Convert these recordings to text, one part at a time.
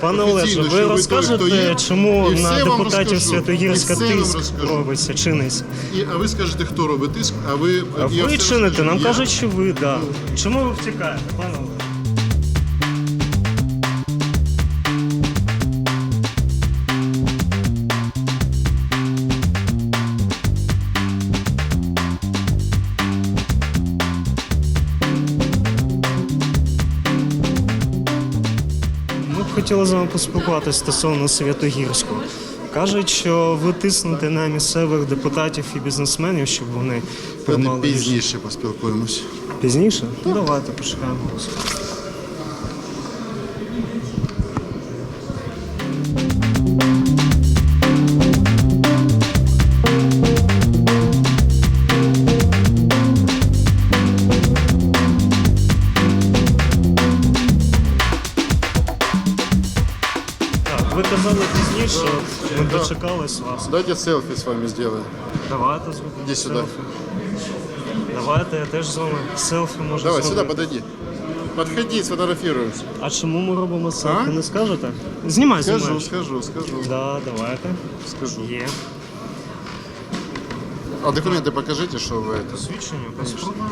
Пане Олеже, ви розкажете, чому на депутатів Святогірська тиск робиться, чиниться? І, а ви скажете, хто робить тиск, а ви А ви чините, нам кажуть, що ви, да. Чому ви втікаєте, пане Олеже? Хотіли з вами поспілкуватися стосовно Святогірського. Кажуть, що ви тиснете на місцевих депутатів і бізнесменів, щоб вони приймали пізніше поспілкуємось. Пізніше? Ну, давайте почекаємо. ви казали пізніше, ми дочекались вас. Давайте селфі з вами зробимо. Давайте зробимо. Іди сюди. селфі. Давайте, я теж з вами селфі можу Давай, зробити. сюди подойди. Подходи, сфотографируемся. А чому ми робимо селфі? А? Не скажете? Знімай, Скажу, знімай. скажу, скажу. Да, давайте. Скажу. Є. А документы покажите, что вы это. Свідчення, паспортно.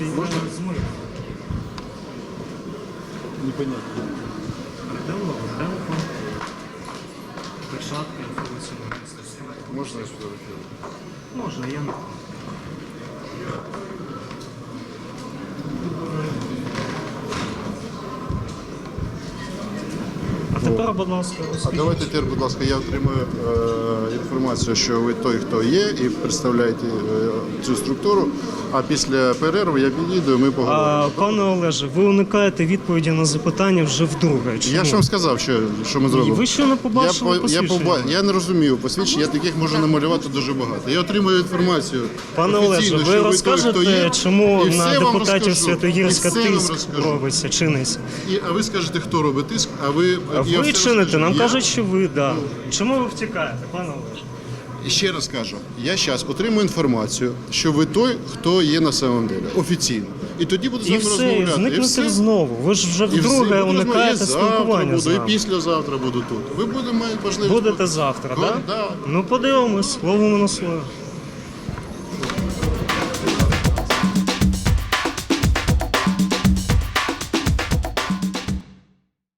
Можна змити. Непонятно. Давно, давно. Печатка інформаційного міністерства. Можно я сюди Можна, я не. Будь ласка, А давайте тепер, будь ласка, я отримую е, інформацію, що ви той, хто є, і представляєте е, цю структуру. А після перерви я підійду, і ми А, поговоримо. пане Олеже, ви уникаєте відповіді на запитання вже вдруге. Чому? Я ж вам сказав, що, що ми зробимо. ви ще не побачили я, по- я, посвідчення? поба- я не розумію посвідчення, я таких можу намалювати дуже багато. Я отримую інформацію. Пане офіційно, Олеже, ви що той, розкажете, хто є, чому і все на вам депутатів розкажу, Святогірська все вам тиск розкажу. робиться, чиниться? І, а ви скажете, хто робить тиск, а ви А я ви все чините, нам кажуть, що ви, да. Чому ви втікаєте, пане Олеже? І Ще раз кажу, я зараз отримую інформацію, що ви той, хто є на самом деле, офіційно. І тоді буду з І вами все, і розмовляти. зникнете знову. Ви ж вже вдруге Буду розмовляти. уникаєте завтра спілкування з буду, і нами. післязавтра буду тут. Ви будете мати можливість. Будете завтра, Да, так? да. Ну подивимось, ловимо на слово.